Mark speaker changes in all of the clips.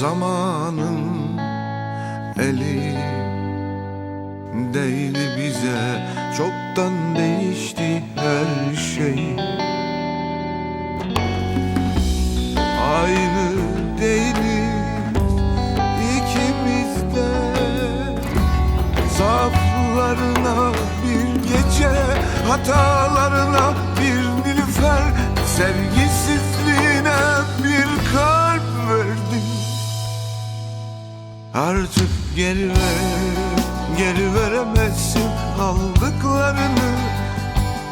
Speaker 1: Zamanın eli değil bize. Çoktan değişti her şey. Aynı değiliz ikimiz de Zaaflarına bir gece Hatalarına bir nilüfer. Sevgisizliğine Artık geri ver, geri veremezsin aldıklarını.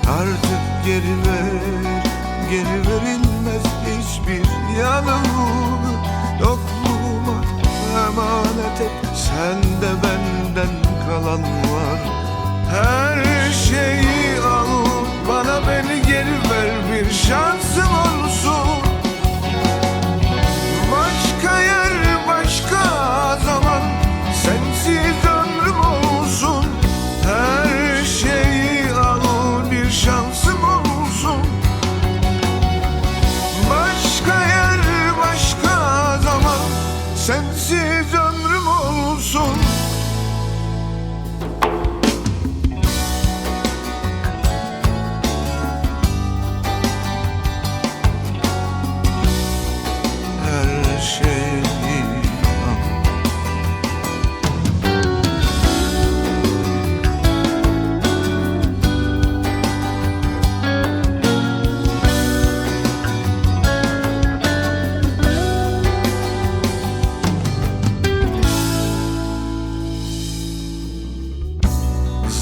Speaker 1: Artık geri ver, geri verilmez hiçbir yanılgı Yokluğuma emanet et, sende benden kalan var. Her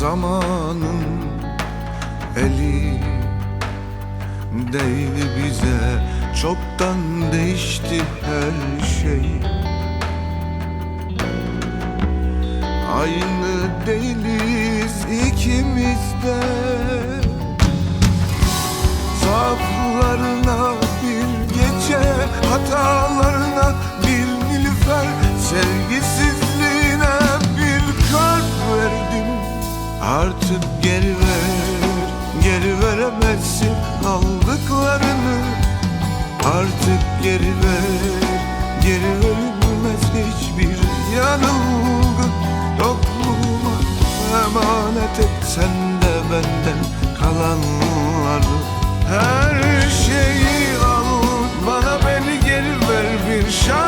Speaker 1: Zamanın eli değil bize. Çoktan değişti her şey. Aynı değiliz ikimiz de. Zaaflarına Artık geri ver, geri veremezsin aldıklarını. Artık geri ver, geri verilmez hiçbir yanılgı. Yokluğuma emanet et sen de benden kalanları Her şeyi al, bana beni geri ver bir şans